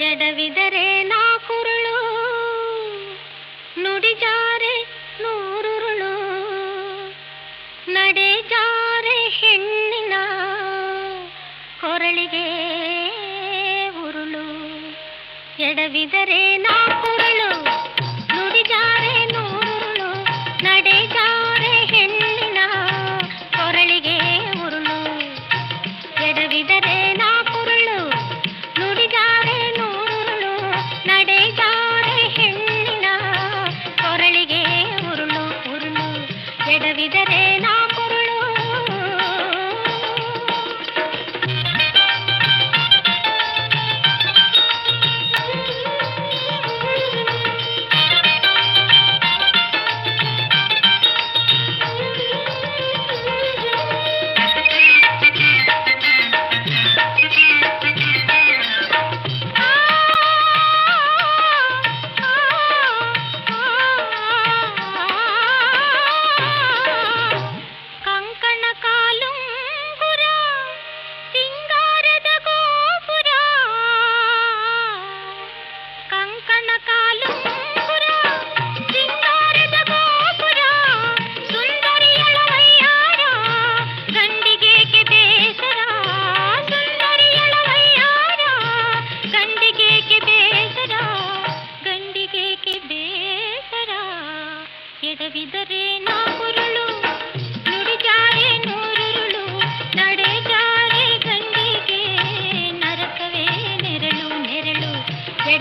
ಎಡವಿದರೆ ನಾ ಕುರುಳು ನುಡಿಜಾರೆ ನೂರುರುಳು ನಡೆಜಾರೆ ಹೆಣ್ಣಿನ ಕೊರಳಿಗೆ ಉರುಳು. ಎಡವಿದರೆ ನಾ ತೋರಿದರೇನ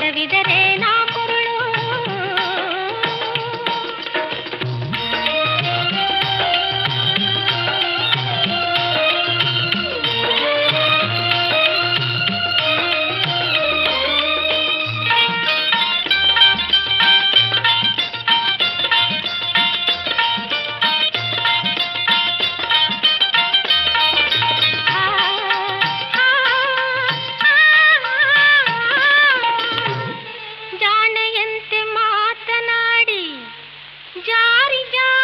ಪದವಿದರೆ Johnny, Johnny.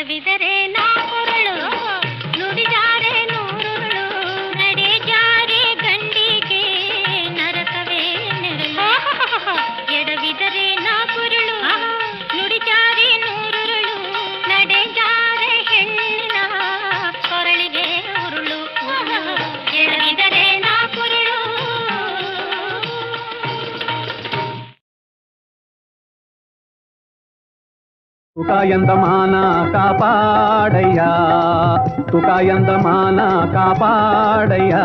விதவிதரே తుకాయందమాన కాపాడయ్యా. తుకాయందమాన కాపాడయ్యా.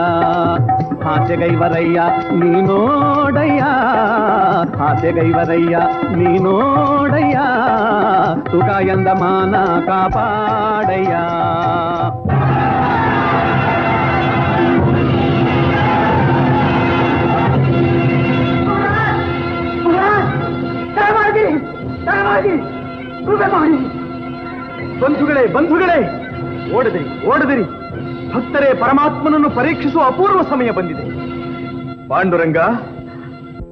ఆశగైవరయ్యా నీనోడయ్యా ఆశగైవరయ్యా నీనోడయ్యా తుకాయందమాన కాపాడయ్యా. Thank you. ಕಾಪಾಡಯ್ಯ ಬಂಧುಗಳೇ ಬಂಧುಗಳೇ ಓಡದಿರಿ ಓಡದಿರಿ. ಭಕ್ತರೇ, ಪರಮಾತ್ಮನನ್ನು ಪರೀಕ್ಷಿಸುವ ಅಪೂರ್ವ ಸಮಯ ಬಂದಿದೆ. ಪಾಂಡುರಂಗ,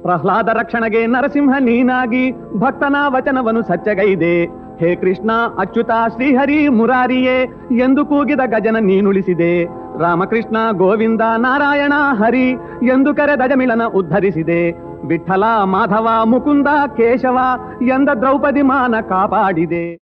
ಪ್ರಹ್ಲಾದ ರಕ್ಷಣೆಗೆ ನರಸಿಂಹ ನೀನಾಗಿ ಭಕ್ತನ ವಚನವನ್ನು ಸಚ್ಚಗೈದೆ. ಹೇ ಕೃಷ್ಣ, ಅಚ್ಯುತ, ಶ್ರೀಹರಿ, ಮುರಾರಿಯೇ ಎಂದು ಕೂಗಿದ ಗಜನ ನೀನುಳಿಸಿದೆ. ರಾಮಕೃಷ್ಣ, ಗೋವಿಂದ, ನಾರಾಯಣ, ಹರಿ ಎಂದು ಕರೆದ ಜಮಿಳನ ಉದ್ಧರಿಸಿದೆ. ವಿಠಲ ಮಾಧವ ಮುಕುಂದ ಕೇಶವ ಎಂದ ದ್ರೌಪದಿ ಮಾನ ಕಾಪಾಡಿದೆ.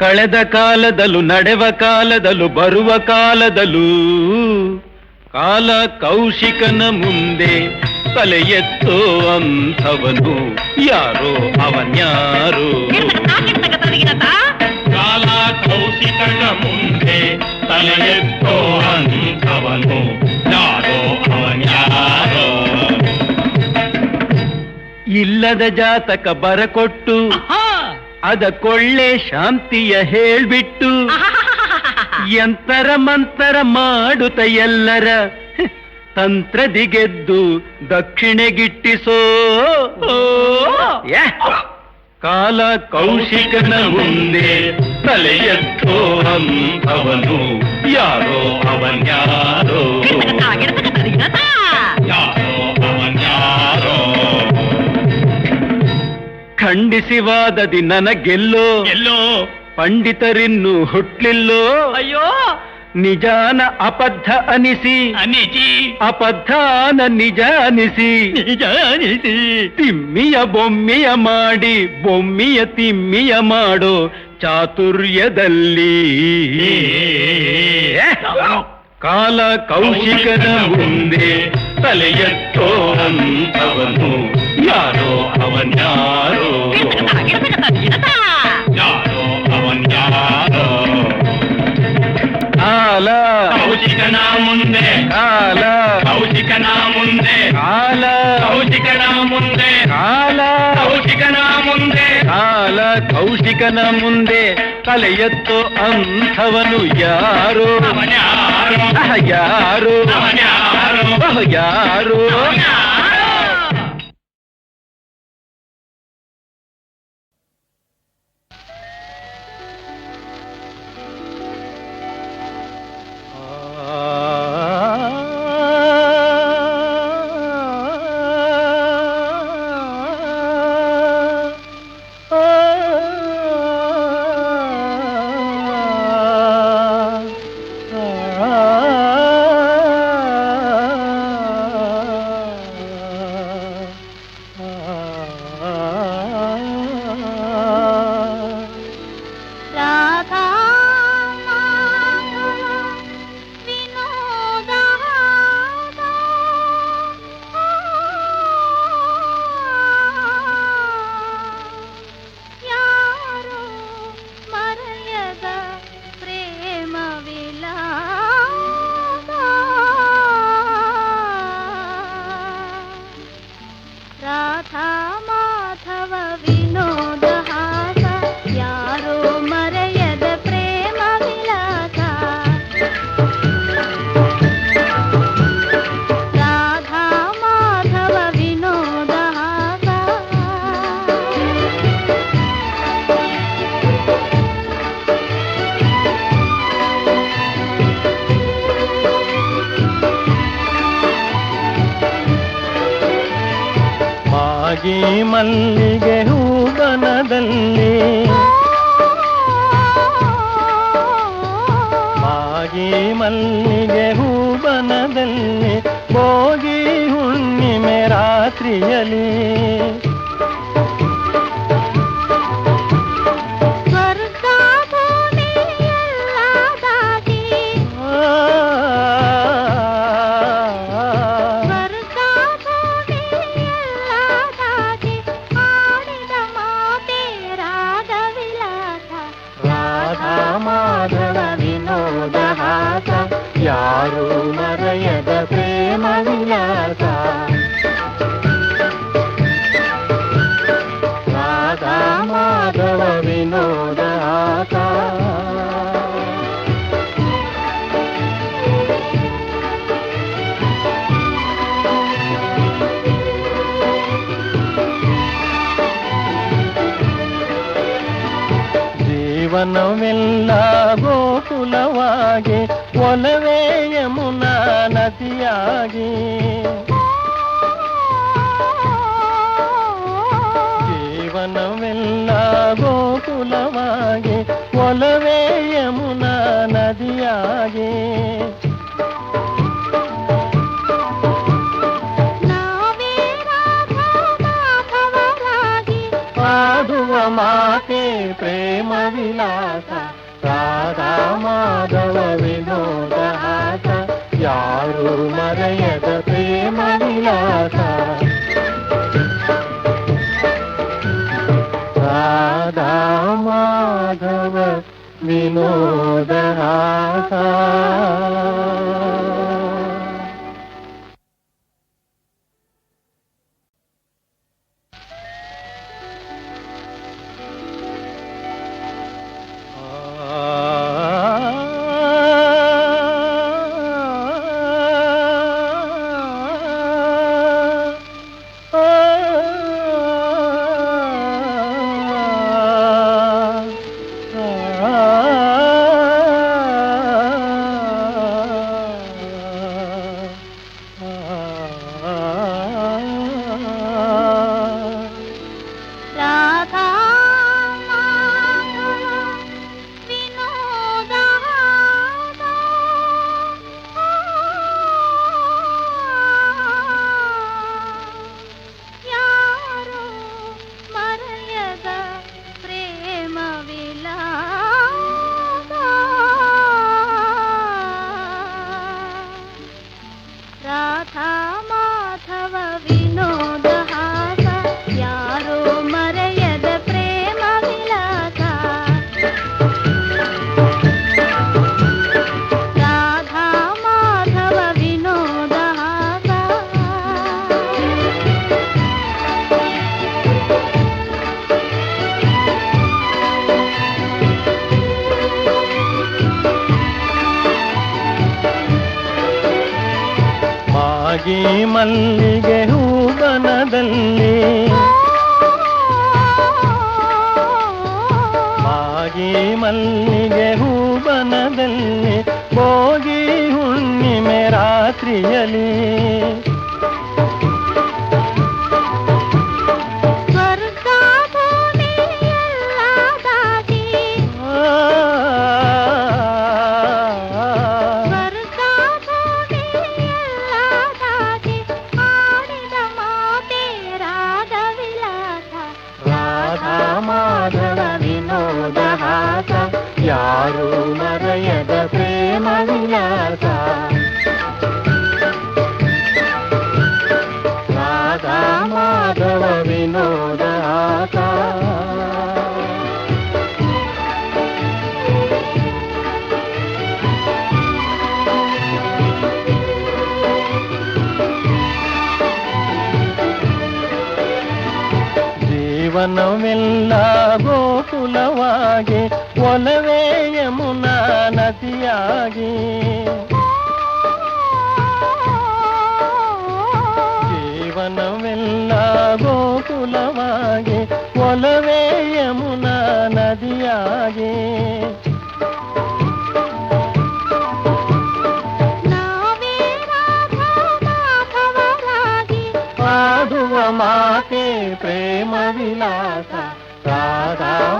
ಕಳೆದ ಕಾಲದಲ್ಲೂ ನಡೆವ ಕಾಲದಲ್ಲೂ ಬರುವ ಕಾಲದಲ್ಲೂ ಕಾಲ ಕೌಶಿಕನ ಮುಂದೆ ತಲೆ ಎತ್ತೋ ಅಂಥವನು ಯಾರೋ ಅವನ್ಯಾರೋ ಕಾಲ ಕೌಶಿಕನ ಮುಂದೆ ತಲೆ ಎತ್ತೋ ಅಂಥವನು ಯಾರೋ ಅವನ್ಯಾರೋ ಇಲ್ಲದ ಜಾತಕ ಬರಕೊಟ್ಟು ಅದ ಕೊಳ್ಳೆ ಶಾಂತಿಯ ಹೇಳ್ಬಿಟ್ಟು ಎಂತರ ಮಂತರ ಮಾಡುತ್ತ ಎಲ್ಲರ ತಂತ್ರದಿಗೆದ್ದು ತಂತ್ರದಿ ಗೆದ್ದು ದಕ್ಷಿಣೆಗಿಟ್ಟಿಸೋ ಯಾ. ಕಾಲ ಕೌಶಿಕನ ಮುಂದೆ ತಲೆಯತ್ತೋ ಅವನು ಯಾರೋ ಅವನ್ಯಾರೋ. ಖಂಡಿಸಿವಾದದಿ ನನಗೆಲ್ಲೋ? ಎಲ್ಲೋ? ಪಂಡಿತರಿನ್ನು ಹುಟ್ಲಿಲ್ಲೋ? ಅಯ್ಯೋ! ನಿಜಾನ ಅಪದ್ಧ ಅನಿಸಿ? ಅನಿಸಿ ಅಪದ್ಧಾನ ನಿಜ ಅನಿಸಿ ನಿಜ ಅನಿಸಿ ತಿಮ್ಮಿಯ ಬೊಮ್ಮಿಯ ಮಾಡಿ ಬೊಮ್ಮಿಯ ತಿಮ್ಮಿಯ ಮಾಡೋ ಚಾತುರ್ಯದಲ್ಲಿ. ಕಾಲ ಕೌಶಿಕನ ಮುಂದೆ ತಲೆಯತ್ತೋ ಅಂತವನು ಯಾರೋ ಅವನ್ಯಾರೋ? ಯಾರೋ ಅವನ್ಯಾರೋ ಕಾಲ ಕೌಶಿಕನ ಮುಂದೆ ಕಾಲ ಕೌಶಿಕನ ಮುಂದೆ ಕಾಲ ಕೌಶಿಕನ ಮುಂದೆ ಕಾಲ ಕೌಶಿಕನ ಮುಂದೆ ಕಾಲ ಕೌಶಿಕನ ಮುಂದೆ ತಲೆ ಎತ್ತೋ ಅಂಥವನು ಯಾರು ಅಹ, ಯಾರು ಅಹ, ಯಾರು நீ மன்னி ಜೀವನವೆಲ್ಲ ಗೋಕುಲವಾಗಿ ಒಲವೇ ಯಮುನಾ ನದಿಯಾಗಿ ಜೀವನವೆಲ್ಲ ಗೋಕುಲವಾಗಿ ಒಲವೇ ಯಮುನಾ ನದಿಯಾಗಿ ನಾವೇ ప్రేమ విలాస రాధా మాధవ వినోద హాస యారు మరయద ప్రేమ విలాస. రాధా మాధవ వినోద హాస ಮಲ್ಲಿಗೆ ಹೂಬನದಲ್ಲಿ ಮಾಗಿ ಮಲ್ಲಿಗೆ ಹೂವನದಲ್ಲಿ ಹೋಗಿ ಹುಣ್ಣಿಮೆ ರಾತ್ರಿಯಲ್ಲಿ జీవనమెల్లా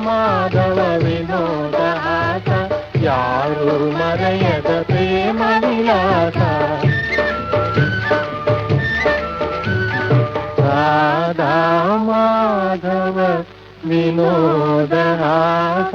ಮಾಧವ ವಿನೋದ ಆತ ಯಾರು ಮರೆಯದ ಪ್ರೇಮ ವಿಲಾಸ ರಾಧಾ ಮಾಧವ ವಿನೋದ ಆತ